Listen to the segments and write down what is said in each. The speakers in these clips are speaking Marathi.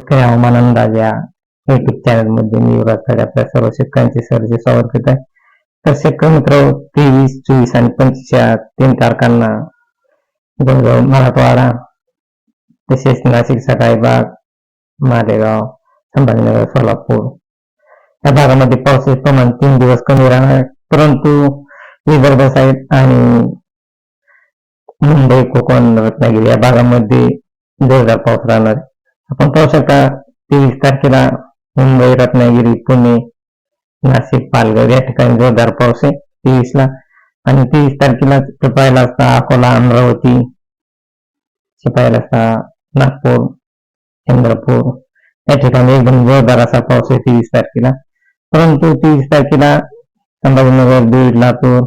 शेतकरी हवामान अंदाज या युट्यूब चॅनलमध्ये मी युवराज खरे आपल्या सर्व शेतकऱ्यांचे सरचे स्वागत करत आहे तर शेतकरी मित्र तेवीस चोवीस आणि पंचवीस या तीन तारखांना जवळजवळ मराठवाडा तसेच नाशिक सकाळी बाग मालेगाव संभाजीनगर सोलापूर या भागामध्ये पावसाचे प्रमाण तीन दिवस कमी राहणार आहे परंतु विदर्भ साईड आणि मुंबई कोकण रत्नागिरी या भागामध्ये जोरदार पाऊस राहणार आहे. आपण पाहू शकता तेवीस तारखेला मुंबई रत्नागिरी पुणे नाशिक पालघर या ठिकाणी जोरदार पाऊस आहे. तेवीसला आणि तेवीस तारखेला तो पाहिला असता अकोला अमरावती ते पाहिला असता नागपूर चंद्रपूर. या ठिकाणी एकदम जोरदार असा पाऊस आहे तेवीस तारखेला. परंतु तेवीस तारखेला संभाजीनगर बीड लातूर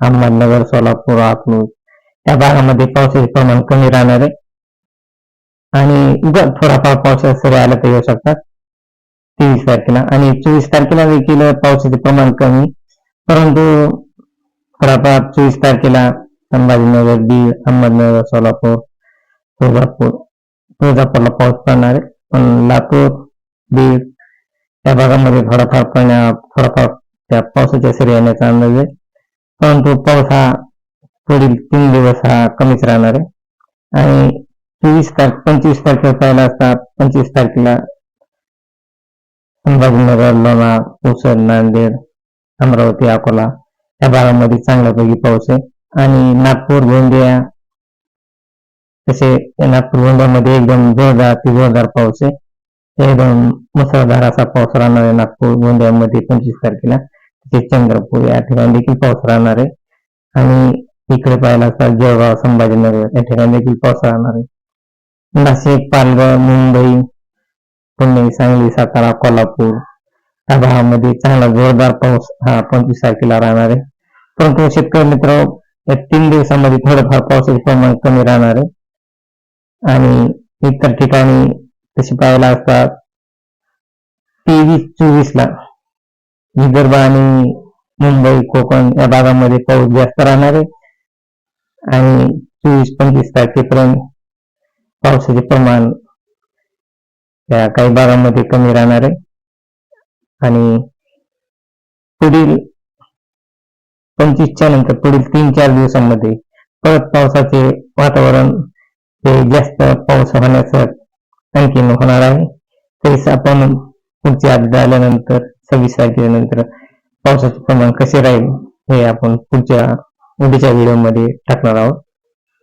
अहमदनगर सोलापूर अकलूज या भागामध्ये पावसाचे प्रमाण कमी राहणार आहे. आणि जर थोडाफार पावसाचा सरी आला तर येऊ शकतात. तेवीस तारखेला. आणि चोवीस तारखेला देखील पावसाचे प्रमाण कमी. परंतु थोडाफार चोवीस तारखेला संभाजीनगर बीड अहमदनगर सोलापूर तुळजापूर तुळजापूरला पाऊस पडणार आहे. पण लातूर बीड या भागामध्ये थोडाफार पडण्या थोडाफार त्या पावसाच्या सरी येण्याचा अंदाज आहे. परंतु पाऊस हा पुढील तीन दिवस हा कमीच राहणार आहे. आणि तेवीस तारखे पंचवीस तारखेला पाहिला असता पंचवीस तारखेला संभाजीनगर लोणार पुसद नांदेड अमरावती अकोला या भागामध्ये चांगल्यापैकी पाऊस आहे. आणि नागपूर गोंदिया तसे नागपूर गोंदियामध्ये एकदम जोरदार ते जोरदार पाऊस आहे. एकदम मुसळधार असा पाऊस राहणार आहे नागपूर गोंदियामध्ये पंचवीस तारखेला. तसेच चंद्रपूर या ठिकाणी देखील पाऊस राहणार आहे. आणि इकडे पाहिला असता जळगाव संभाजीनगर या ठिकाणी देखील पाऊस राहणार आहे. नाशिक पालघर मुंबई पुणे सांगली सातारा कोल्हापूर. या भागामध्ये चांगला जोरदार पाऊस हा पंचवीस तारखेला राहणार आहे. परंतु शेतकरी मित्र या तीन दिवसामध्ये थोडंफार पावसाचे प्रमाण कमी राहणार आहे. आणि इतर ठिकाणी तसे पाहायला असतात तेवीस चोवीस ला विदर्भ आणि मुंबई कोकण या भागामध्ये पाऊस जास्त राहणार आहे. आणि चोवीस पंचवीस तारखेपर्यंत पावसाचे प्रमाण या काही भागामध्ये कमी राहणार आहे. आणि पुढील पंचवीसच्या नंतर पुढील तीन चार दिवसांमध्ये परत पावसाचे वातावरण हे जास्त पाऊस होण्याचं आणखीन होणार आहे. तरीच आपण पुढची अपडेट आल्यानंतर सव्वीस तारखेनंतर पावसाचे प्रमाण कसे राहील हे आपण पुढच्या उद्याच्या व्हिडिओमध्ये टाकणार आहोत.